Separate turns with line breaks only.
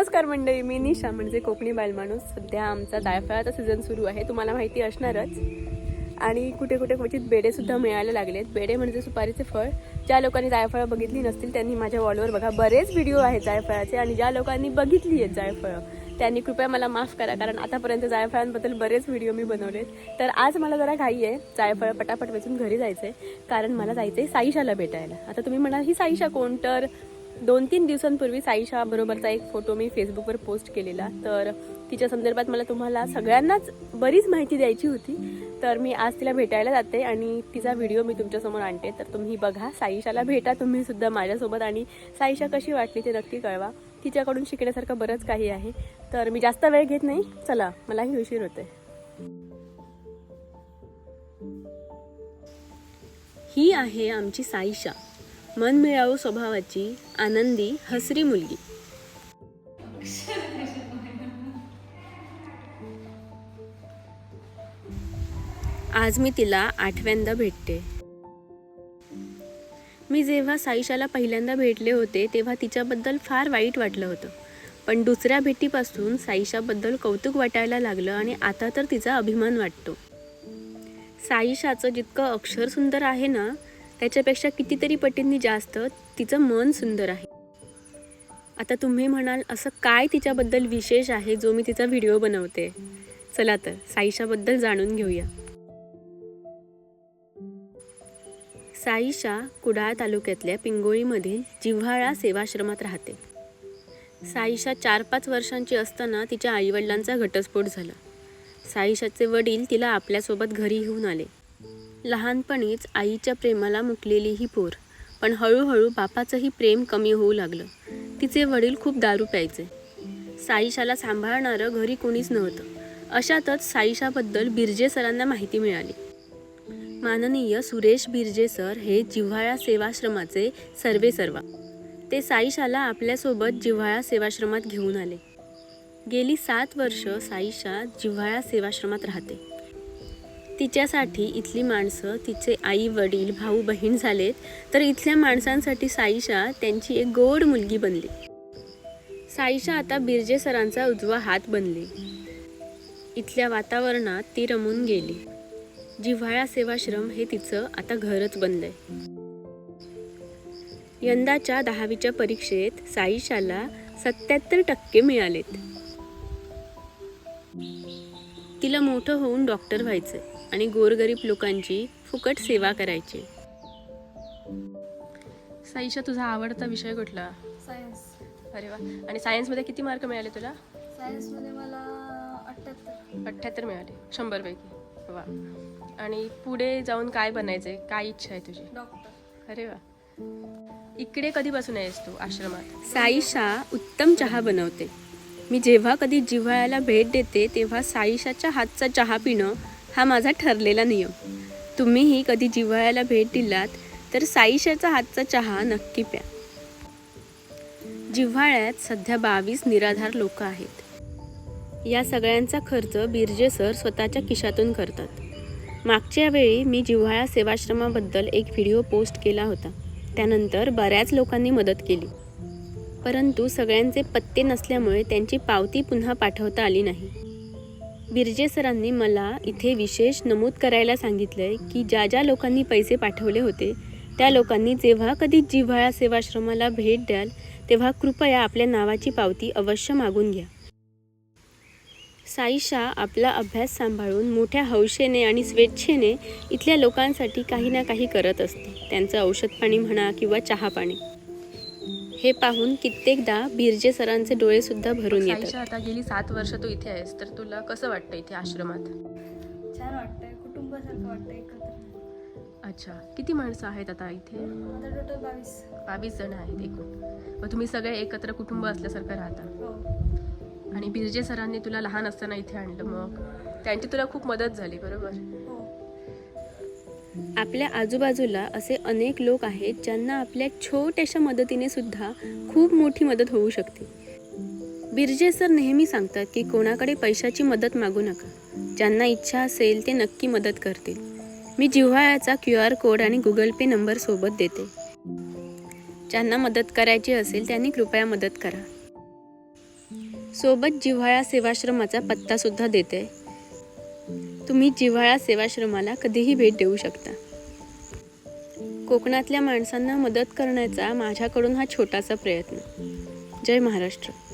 नमस्कार मंडळी मी निशा म्हणजे कोकणी बालमाणूस सध्या आमचा जायफळाचा सीझन सुरू आहे तुम्हाला माहिती असणारच. आणि कुठे कुठे क्वचित बेडेसुद्धा मिळायला लागलेत. बेडे म्हणजे सुपारीचे फळ. ज्या लोकांनी जायफळं बघितली नसतील त्यांनी माझ्या वॉलवर बघा बरेच व्हिडिओ आहेत जायफळाचे. आणि ज्या लोकांनी बघितली आहेत जायफळं त्यांनी कृपया मला माफ करा कारण आतापर्यंत जायफळांबद्दल बरेच व्हिडिओ मी बनवलेत. तर आज मला जरा घाई आहे जायफळं पटापट वेचून घरी जायचं आहे कारण मला जायचं आहे साईशाला भेटायला. आता तुम्ही म्हणाल ही साईशा कोण? तर दोन तीन दिवसांपूर्वी साईशा बरोबरचा एक फोटो मी फेसबुकवर पोस्ट केलेला. तर तिच्या संदर्भात मला तुम्हाला सगळ्यांनाच बरीच माहिती द्यायची होती. तर मी आज तिला भेटायला जाते आणि तिचा व्हिडिओ मी तुमच्यासमोर आणते. तर तुम्ही बघा साईशाला भेटा तुम्ही सुद्धा माझ्यासोबत आणि साईशा कशी वाटली ते नक्की कळवा. तिच्याकडून शिकण्यासारखं बरंच काही आहे. तर मी जास्त वेळ घेत नाही. चला मलाही उशीर होते ही आहे आमची साईशा. मनमिळाऊ स्वभावाची आनंदी हसरी मुलगी. आज मी तिला आठव्यांदा भेटते. मी जेव्हा साईशाला पहिल्यांदा भेटले होते तेव्हा तिच्याबद्दल फार वाईट वाटलं होतं. पण दुसऱ्या भेटीपासून साईशाबद्दल कौतुक वाटायला लागलं आणि आता तर तिचा अभिमान वाटतो. साईशाचं जितकं अक्षर सुंदर आहे ना त्याच्यापेक्षा कितीतरी पटींनी जास्त तिचं मन सुंदर आहे. आता तुम्ही म्हणाल असं काय तिच्याबद्दल विशेष आहे जो मी तिचा व्हिडिओ बनवते? चला तर साईशाबद्दल जाणून घेऊया. साईशा कुडाळ तालुक्यातल्या पिंगोळीमधील जिव्हाळा सेवाश्रमात राहते. साईशा चार पाच वर्षांची असताना तिच्या आईवडिलांचा घटस्फोट झाला. साईशाचे वडील तिला आपल्यासोबत घरी घेऊन आले. लहानपणीच आईच्या प्रेमाला मुकलेली ही पोर. पण हळूहळू बापाचंही प्रेम कमी होऊ लागलं. तिचे वडील खूप दारू प्यायचे. साईशाला सांभाळणारं घरी कोणीच नव्हतं. अशातच साईशाबद्दल बिर्जे सरांना माहिती मिळाली. माननीय सुरेश बिर्जे सर हे जिव्हाळा सेवाश्रमाचे सर्वे सर्वा. ते साईशाला आपल्यासोबत जिव्हाळा सेवाश्रमात घेऊन आले. गेली सात वर्ष साईशा जिव्हाळा सेवाश्रमात राहते. तिच्यासाठी इथली माणसं तिचे आई वडील भाऊ बहीण झालेत. तर इथल्या माणसांसाठी साईशा त्यांची एक गोड मुलगी बनली. साईशा आता बिर्जे सरांचा उजवा हात बनली. इथल्या वातावरणात ती रमून गेली. जिव्हाळा सेवाश्रम हे तिचं आता घरच बनलंय. यंदाच्या दहावीच्या परीक्षेत साईशाला सत्याहत्तर टक्के मिळालेत. तिला मोठं होऊन डॉक्टर व्हायचंय. आणि गोरगरीब लोकांची फुकट सेवा करायची. साईशा तुझा आवडता विषय कुठला?
सायन्स
अरे वा. आणि सायन्समध्ये किती मार्क मिळाले तुला?
सायन्समध्ये मला अठ्ठ्याहत्तर
अठ्ठ्याहत्तर मिळाले. शंभरपैकी. वा. आणि पुढे जाऊन काय बनायचंय? काय इच्छा आहे तुझी?
डॉक्टर
अरे वा. इकडे कधीपासून आहेस तू आश्रमात? साईशा उत्तम चहा बनवते. मी जेव्हा कधी जिव्हाळ्याला भेट देते तेव्हा साईशाच्या हातचा चहा पिणं हा माझा ठरलेला नियम. तुम्हीही कधी जिव्हाळ्याला भेट दिलात तर साईशाचा हातचा चहा नक्की प्या. जिव्हाळ्यात सध्या बावीस निराधार लोक आहेत. या सगळ्यांचा खर्च बिर्जे सर स्वतःच्या खिशातून करतात. मागच्या वेळी मी जिव्हाळा सेवाश्रमाबद्दल एक व्हिडिओ पोस्ट केला होता. त्यानंतर बऱ्याच लोकांनी मदत केली. परंतु सगळ्यांचे पत्ते नसल्यामुळे त्यांची पावती पुन्हा पाठवता आली नाही. बिर्जे सरांनी मला इथे विशेष नमूद करायला सांगितलं आहे की ज्या ज्या लोकांनी पैसे पाठवले होते त्या लोकांनी जेव्हा कधी जिव्हाळा सेवाश्रमाला भेट द्याल तेव्हा कृपया आपल्या नावाची पावती अवश्य मागून घ्या. साईशा आपला अभ्यास सांभाळून मोठ्या हौशेने आणि स्वेच्छेने इथल्या लोकांसाठी काही ना काही करत असते. त्यांचं औषध पाणी म्हणा किंवा चहा पाणी. हे पाहून कित्येकदा बिर्जे सरांचे डोळे सुद्धा भरून येतात. आता गेली सात वर्ष तू इथे आहेस तर तुला कसं वाटतं इथे आश्रमात?
छान वाटतंय कुटुंबासारखं वाटतं एकत्र.
अच्छा किती माणसं आहेत आता इथे?
टोटल बावीस.
बावीस जण आहेत एकूण. मग तुम्ही सगळे एकत्र कुटुंब असल्यासारखं राहता.
हो.
आणि बिर्जे सरांनी तुला लहान असताना इथे आणलं मग? त्यांची तुला खूप मदत झाली बरोबर?
हो.
आपल्या आजूबाजूला असे अनेक लोक आहेत ज्यांना आपल्या छोट्याशा मदतीने सुद्धा खूप मोठी मदत होऊ शकते. बिर्जे सर नेहमी सांगतात की कोणाकडे पैशाची मदत मागू नका. ज्यांना इच्छा असेल ते नक्की मदत करतील. मी जिव्हाळ्याचा क्यू आर कोड आणि गुगल पे नंबर सोबत देते. ज्यांना मदत करायची असेल त्यांनी कृपया मदत करा. सोबत जिव्हाळा सेवाश्रमाचा पत्तासुद्धा देते. तुम्ही जिव्हाळा सेवाश्रमाला कधीही भेट देऊ शकता. कोकणातल्या माणसांना मदत करण्याचा माझ्याकडून हा छोटासा प्रयत्न. जय महाराष्ट्र.